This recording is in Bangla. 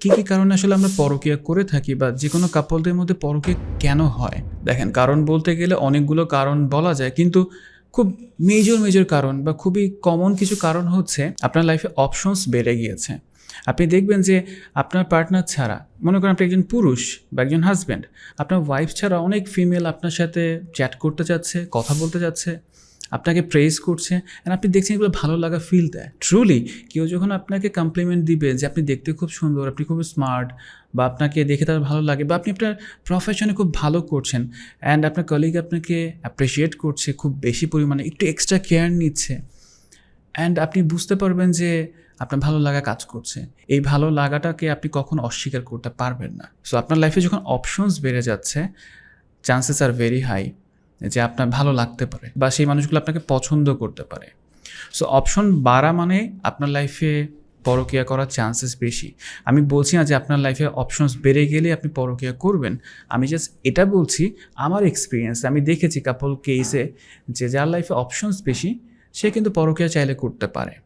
কী কী কারণে আসলে আমরা পরকীয়া করে থাকি বা যে কোনো কাপলদের মধ্যে পরকীয়া কেন হয়? দেখেন, কারণ বলতে গেলে অনেকগুলো কারণ বলা যায়, কিন্তু খুব মেজর মেজর কারণ বা খুবই কমন কিছু কারণ হচ্ছে আপনার লাইফে অপশনস বেড়ে গিয়েছে। আপনি দেখবেন যে আপনার পার্টনার ছাড়া, মনে করেন আপনি একজন পুরুষ বা একজন হাজব্যান্ড আপনার ওয়াইফ ছাড়া অনেক ফিমেল আপনার সাথে চ্যাট করতে যাচ্ছে, কথা বলতে যাচ্ছে। আপনাকে প্রেজ করছে অ্যান্ড আপনি দেখছেন এগুলো ভালো লাগা ফিল দেয়। ট্রুলি কেউ যখন আপনাকে কমপ্লিমেন্ট দিবে যে আপনি দেখতে খুব সুন্দর, আপনি খুব স্মার্ট বা আপনাকে দেখে তার ভালো লাগে বা আপনি আপনার প্রফেশনে খুব ভালো করছেন অ্যান্ড আপনার কলিগ আপনাকে অ্যাপ্রিসিয়েট করছে, খুব বেশি পরিমাণে, একটু এক্সট্রা কেয়ার নিচ্ছে অ্যান্ড আপনি বুঝতে পারবেন যে আপনার ভালো লাগা কাজ করছে। এই ভালো লাগাটাকে আপনি কখন অস্বীকার করতে পারবেন না। সো আপনার লাইফে যখন অপশনস বেড়ে যাচ্ছে চান্সেস আর ভেরি হাই যে আপনার ভালো লাগতে পারে বা সেই মানুষগুলো আপনাকে পছন্দ করতে পারে। সো অপশন বাড়া মানে আপনার লাইফে পরকীয়া করার চান্সেস বেশি। আমি বলছি না যে আপনার লাইফে অপশনস বেড়ে গেলে আপনি পরকীয়া করবেন। আমি জাস্ট এটা বলছি আমার এক্সপিরিয়েন্স আমি দেখেছি কাপল কেসে যে যার লাইফে অপশনস বেশি, সে কিন্তু পরকিয়া চাইলে করতে পারে।